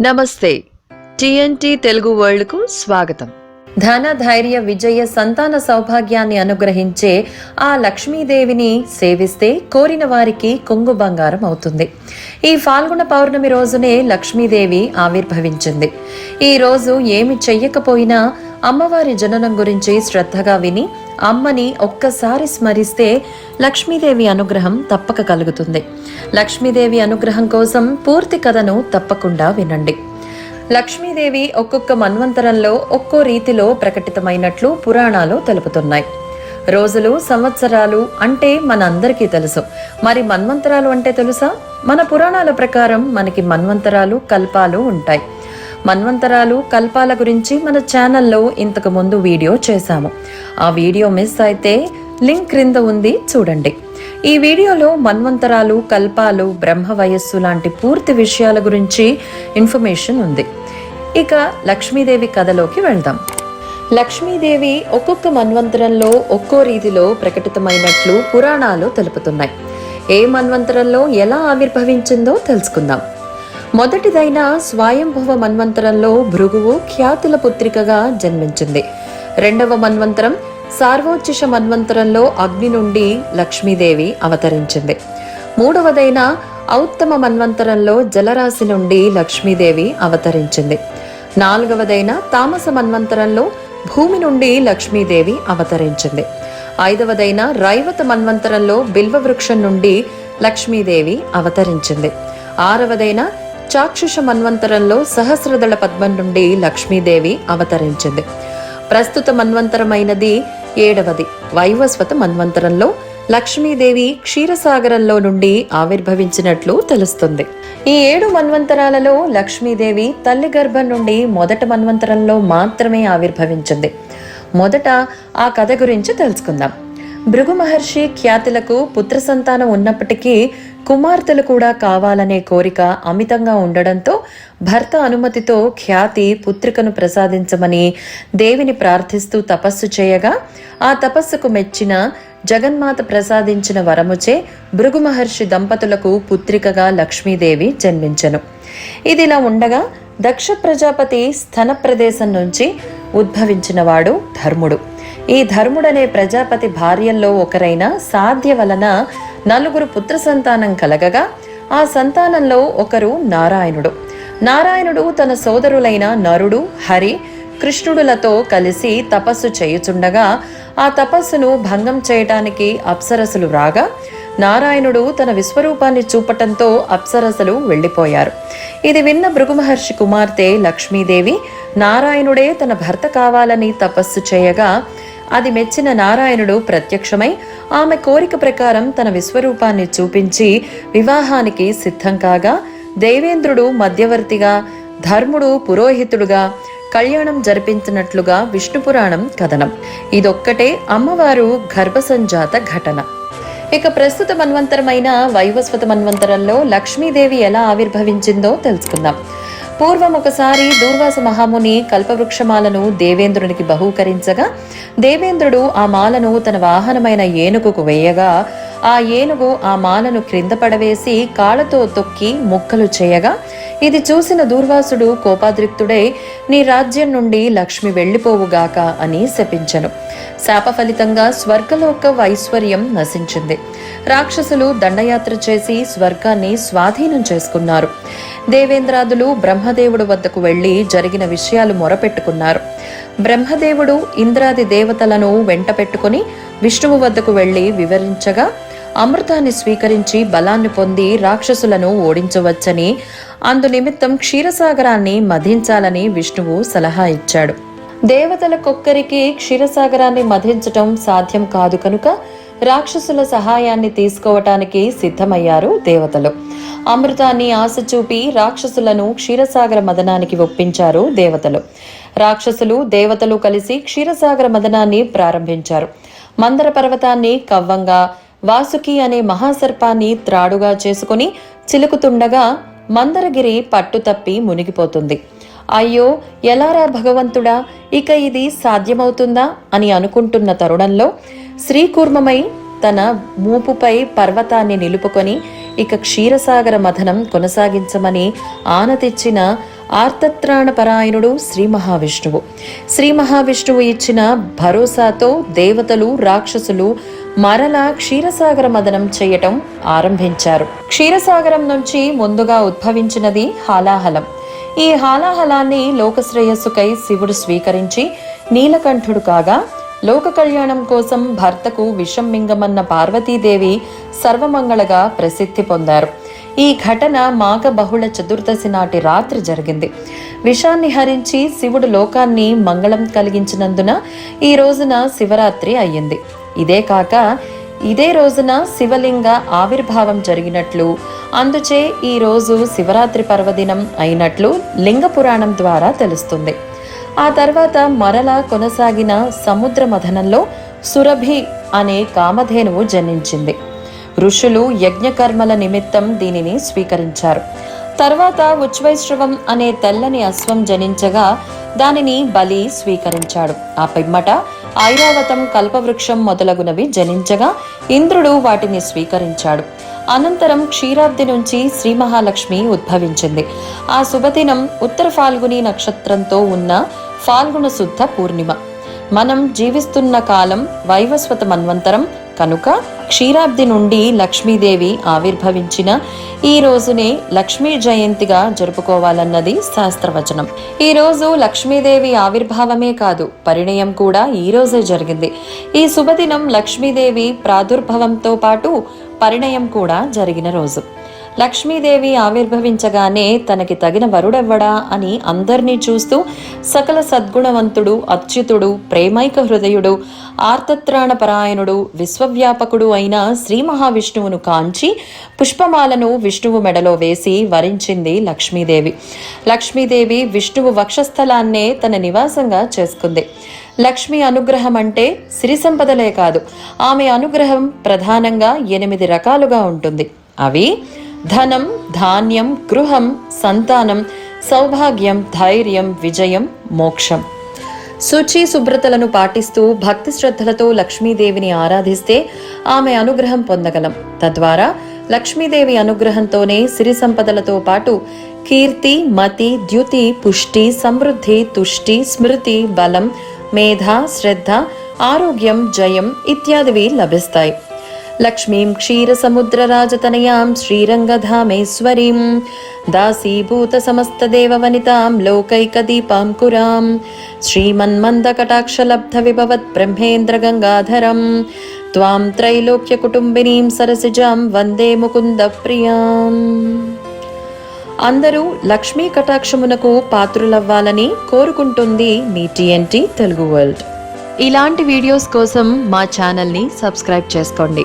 నమస్తే. టిఎన్టి తెలుగు వరల్డ్కు స్వాగతం. ధన ధైర్య విజయ సంతాన సౌభాగ్యాన్ని అనుగ్రహించే ఆ లక్ష్మీదేవిని సేవిస్తే కోరిన వారికి కొంగు బంగారం అవుతుంది. ఈ ఫాల్గుణ పౌర్ణమి రోజునే లక్ష్మీదేవి ఆవిర్భవించింది. ఈ రోజు ఏమి చెయ్యకపోయినా అమ్మవారి జననం గురించి శ్రద్ధగా విని అమ్మని ఒక్కసారి స్మరిస్తే లక్ష్మీదేవి అనుగ్రహం తప్పక కలుగుతుంది. లక్ష్మీదేవి అనుగ్రహం కోసం పూర్తి కథను తప్పకుండా వినండి. లక్ష్మీదేవి ఒక్కొక్క మన్వంతరంలో ఒక్కో రీతిలో ప్రకటితమైనట్లు పురాణాలు తెలుపుతున్నాయి. రోజులు సంవత్సరాలు అంటే మనందరికీ తెలుసు. మరి మన్వంతరాలు అంటే తెలుసా? మన పురాణాల ప్రకారం మనకి మన్వంతరాలు కల్పాలు ఉంటాయి. మన్వంతరాలు కల్పాల గురించి మన ఛానల్లో ఇంతకు ముందు వీడియో చేశాము. ఆ వీడియో మిస్ అయితే లింక్ క్రింద ఉంది చూడండి. ఈ వీడియోలో మన్వంతరాలు కల్పాలు బ్రహ్మ వయస్సు లాంటి పూర్తి విషయాల గురించి ఇన్ఫర్మేషన్ ఉంది. ఇక లక్ష్మీదేవి కథలోకి వెళ్దాం. లక్ష్మీదేవి ఒక్కొక్క మన్వంతరంలో ఒక్కో రీతిలో ప్రకటితమైనట్లు పురాణాలు తెలుపుతున్నాయి. ఏ మన్వంతరంలో ఎలా ఆవిర్భవించిందో తెలుసుకుందాం. మొదటిదైన స్వయంభవ మన్వంతరంలో భృగువు ఖ్యాతుల పుత్రికగా జన్మించింది. రెండవ మన్వంతరం సార్వోచ్చిష మన్వంతరంలో అగ్ని నుండి లక్ష్మీదేవి అవతరించింది. మూడవదైన ఔత్తమ మన్వంతరంలో జలరాశి నుండి లక్ష్మీదేవి అవతరించింది. నాలుగవదైన తామస మన్వంతరంలో భూమి నుండి లక్ష్మీదేవి అవతరించింది. ఐదవదైన రైవత మన్వంతరంలో బిల్వ వృక్షం నుండి లక్ష్మీదేవి అవతరించింది. ఆరవదైన చాక్షుష మన్వంతరంలో సహస్రదళ పద్మం నుండి లక్ష్మీదేవి అవతరించింది. ప్రస్తుత మన్వంతరమైనది ఏడవది. వైవస్వత మన్వంతరంలో లక్ష్మీదేవి క్షీరసాగరంలో నుండి ఆవిర్భవించినట్లు తెలుస్తుంది. ఈ ఏడు మన్వంతరాలలో లక్ష్మీదేవి తల్లి గర్భం నుండి మొదట మన్వంతరంలో మాత్రమే ఆవిర్భవించింది. మొదట ఆ కథ గురించి తెలుసుకుందాం. భృగు మహర్షి ఖ్యాతులకు పుత్ర సంతానం ఉన్నప్పటికీ కుమార్తెలు కూడా కావాలనే కోరిక అమితంగా ఉండడంతో భర్త అనుమతితో ఖ్యాతి పుత్రికను ప్రసాదించమని దేవిని ప్రార్థిస్తూ తపస్సు చేయగా ఆ తపస్సుకు మెచ్చిన జగన్మాత ప్రసాదించిన వరముచే భృగు మహర్షి దంపతులకు పుత్రికగా లక్ష్మీదేవి జన్మించెను. ఇదిలా ఉండగా దక్ష ప్రజాపతి స్థన ప్రదేశం నుంచి ఉద్భవించినవాడు ధర్ముడు. ఈ ధర్ముడనే ప్రజాపతి భార్యల్లో ఒకరైన సాధ్య వలన నలుగురు పుత్ర సంతానం కలగగా ఆ సంతానంలో ఒకరు నారాయణుడు. నారాయణుడు తన సోదరులైన నరుడు హరి కృష్ణుడులతో కలిసి తపస్సు చేయుచుండగా ఆ తపస్సును భంగం చేయటానికి అప్సరసులు రాగా నారాయణుడు తన విశ్వరూపాన్ని చూపటంతో అప్సరసలు వెళ్ళిపోయారు. ఇది విన్న భృగుమహర్షి కుమార్తె లక్ష్మీదేవి నారాయణుడే తన భర్త కావాలని తపస్సు చేయగా అది మెచ్చిన నారాయణుడు ప్రత్యక్షమై ఆమె కోరిక ప్రకారం తన విశ్వరూపాన్ని చూపించి వివాహానికి సిద్ధం కాగా దేవేంద్రుడు మధ్యవర్తిగా ధర్ముడు పురోహితుడుగా కళ్యాణం జరిపించినట్లుగా విష్ణు పురాణం కథనం. ఇదొక్కటే అమ్మవారు గర్భసంజాత ఘటన. ఇక ప్రస్తుత మన్వంతరమైన వైవస్వత మన్వంతరంలో లక్ష్మీదేవి ఎలా ఆవిర్భవించిందో తెలుసుకుందాం. పూర్వం ఒకసారి దూర్వాస మహాముని కల్పవృక్షమాలను దేవేంద్రునికి బహూకరించగా దేవేంద్రుడు ఆ మాలను తన వాహనమైన ఏనుగుకు వేయగా ఆ ఏనుగు ఆ మాలను క్రింద పడవేసి కాళ్ళతో తొక్కి ముక్కలు చేయగా ఇది చూసిన దూర్వాసుడు కోపాద్రిక్తుడై నీ రాజ్యం నుండి లక్ష్మి వెళ్ళిపోవుగాక అని శపించను. శాప ఫలితంగా స్వర్గలోక ఐశ్వర్యం నశించింది. రాక్షసులు దండయాత్ర చేసి స్వర్గాన్ని స్వాధీనం చేసుకున్నారు. దేవేంద్రాదులు బ్రహ్మదేవుడు వద్దకు వెళ్ళి జరిగిన విషయాలు మొరపెట్టుకున్నారు. బ్రహ్మదేవుడు ఇంద్రాది దేవతలను వెంట పెట్టుకుని విష్ణువు వద్దకు వెళ్ళి వివరించగా అమృతాన్ని స్వీకరించి బలాన్ని పొంది రాక్షసులను ఓడించవచ్చని అందునిమిత్తం క్షీరసాగరాన్ని మధించాలని విష్ణువు సలహా ఇచ్చాడు. దేవతలకొక్కరికి క్షీరసాగరాన్ని మధించటం సాధ్యం కాదు కనుక రాక్షసుల సహాయాన్ని తీసుకోవటానికి సిద్ధమయ్యారు దేవతలు. అమృతాన్ని ఆశ చూపి రాక్షసులను క్షీరసాగర మదనానికి ఒప్పించారు దేవతలు. రాక్షసులు దేవతలు కలిసి క్షీరసాగర మదనాన్ని ప్రారంభించారు. మందర పర్వతాన్ని కవ్వంగా వాసుకి అనే మహాసర్పాన్ని త్రాడుగా చేసుకుని చిలుకుతుండగా మందరగిరి పట్టుతప్పి మునిగిపోతుంది. అయ్యో ఎలారా భగవంతుడా? ఇక ఇది సాధ్యమవుతుందా? అని అనుకుంటున్న తరుణంలో శ్రీకూర్మమై తన మూపుపై పర్వతాన్ని నిలుపుకొని ఇక క్షీరసాగర మథనం కొనసాగించమని ఆనతిచ్చిన ఆర్తత్రాణపరాయణుడు శ్రీ మహావిష్ణువు. శ్రీ మహావిష్ణువు ఇచ్చిన భరోసాతో దేవతలు రాక్షసులు మరలా క్షీరసాగర మదనం చేయటం ఆరంభించారు. క్షీరసాగరం నుంచి ముందుగా ఉద్భవించినది హాలాహలం. ఈ హాలాహలాన్ని లోకశ్రేయస్సుకై శివుడు స్వీకరించి నీలకంఠుడు కాగా లోక కళ్యాణం కోసం భర్తకు విషం మింగమన్న పార్వతీదేవి సర్వమంగళగా ప్రసిద్ధి పొందారు. ఈ ఘటన మాఘ బహుళ చతుర్దశి నాటి రాత్రి జరిగింది. విషాన్ని హరించి శివుడు లోకాన్ని మంగళం కలిగించినందున ఈ రోజున శివరాత్రి అయ్యింది. ఇదే కాక ఇదే రోజున శివలింగ ఆవిర్భావం జరిగినట్లు అందుచే ఈ రోజు శివరాత్రి పర్వదినం అయినట్లు లింగ పురాణం ద్వారా తెలుస్తుంది. ఆ తర్వాత మరల కొనసాగిన సముద్ర మథనంలో సురభి అనే కామధేనువు జన్మించింది. ఋషులు యజ్ఞకర్మల నిమిత్తం దీనిని స్వీకరించారు. తర్వాత ఉచ్వైశ్రవం అనే తెల్లని అశ్వం జనించగా దానిని బలి స్వీకరించాడు. ఆ పిమ్మట ఐరావతం కల్పవృక్షం మొదలగునవి జనించగా ఇంద్రుడు వాటిని స్వీకరించాడు. అనంతరం క్షీరాబ్ది నుంచి శ్రీ మహాలక్ష్మి ఉద్భవించింది. ఆ శుభదినం ఉత్తర ఫాల్గుని నక్షత్రంతో ఉన్న ఫాల్గుణ శుద్ధ పూర్ణిమ. మనం జీవిస్తున్న కాలం వైవస్వత మన్వంతరం కనుక క్షీరాబ్ది నుండి లక్ష్మీదేవి ఆవిర్భవించిన ఈ రోజునే లక్ష్మీ జయంతిగా జరుపుకోవాలన్నది శాస్త్రవచనం. ఈ రోజు లక్ష్మీదేవి ఆవిర్భావమే కాదు పరిణయం కూడా ఈ రోజే జరిగింది. ఈ శుభదినం లక్ష్మీదేవి ప్రాదుర్భవంతో పాటు పరిణయం కూడా జరిగిన రోజు. లక్ష్మీదేవి ఆవిర్భవించగానే తనకి తగిన వరుడెవ్వడా అని అందర్నీ చూస్తూ సకల సద్గుణవంతుడు అచ్యుతుడు ప్రేమైక హృదయుడు ఆర్తత్రాణపరాయణుడు విశ్వవ్యాపకుడు అయిన శ్రీ మహావిష్ణువును కాంచి పుష్పమాలను విష్ణువు మెడలో వేసి వరించింది లక్ష్మీదేవి. లక్ష్మీదేవి విష్ణువు వక్షస్థలాన్నే తన నివాసంగా చేసుకుంది. లక్ష్మి అనుగ్రహం అంటే సిరి సంపదలే కాదు ఆమె అనుగ్రహం ప్రధానంగా ఎనిమిది రకాలుగా ఉంటుంది. అవి ధనం ధాన్యం గృహం సంతానం సౌభాగ్యం ధైర్యం విజయం మోక్షం. శుచి శుభ్రతలను పాటిస్తూ భక్తి శ్రద్ధలతో లక్ష్మీదేవిని ఆరాధిస్తే ఆమె అనుగ్రహం పొందగలం. తద్వారా లక్ష్మీదేవి అనుగ్రహంతోనే సిరి సంపదలతో పాటు కీర్తి మతి ద్యుతి పుష్టి సమృద్ధి తుష్టి స్మృతి బలం మేధ శ్రద్ధ ఆరోగ్యం జయం ఇత్యాదివి లభిస్తాయి. లక్ష్మీం క్షీరసముద్రరాజతనయాం శ్రీరంగధామేశ్వరీం దాసీభూత సమస్తదేవవనితాం లోకైకదీపాం కురాం శ్రీమన్మందకటాక్షలబ్ధ విభవత్ బ్రహ్మేంద్ర గంగాధరం త్వాం త్రైలోక్య కుటుంబినీం సరసిజాం వందే ముకుంద ప్రియాం అందరూ లక్ష్మీ కటాక్షమునకు పాత్రులవ్వాలని కోరుకుంటుంది మీ టీఎన్టీ తెలుగు వరల్డ్. ఇలాంటి వీడియోస్ కోసం మా ఛానల్ని సబ్స్క్రైబ్ చేసుకోండి.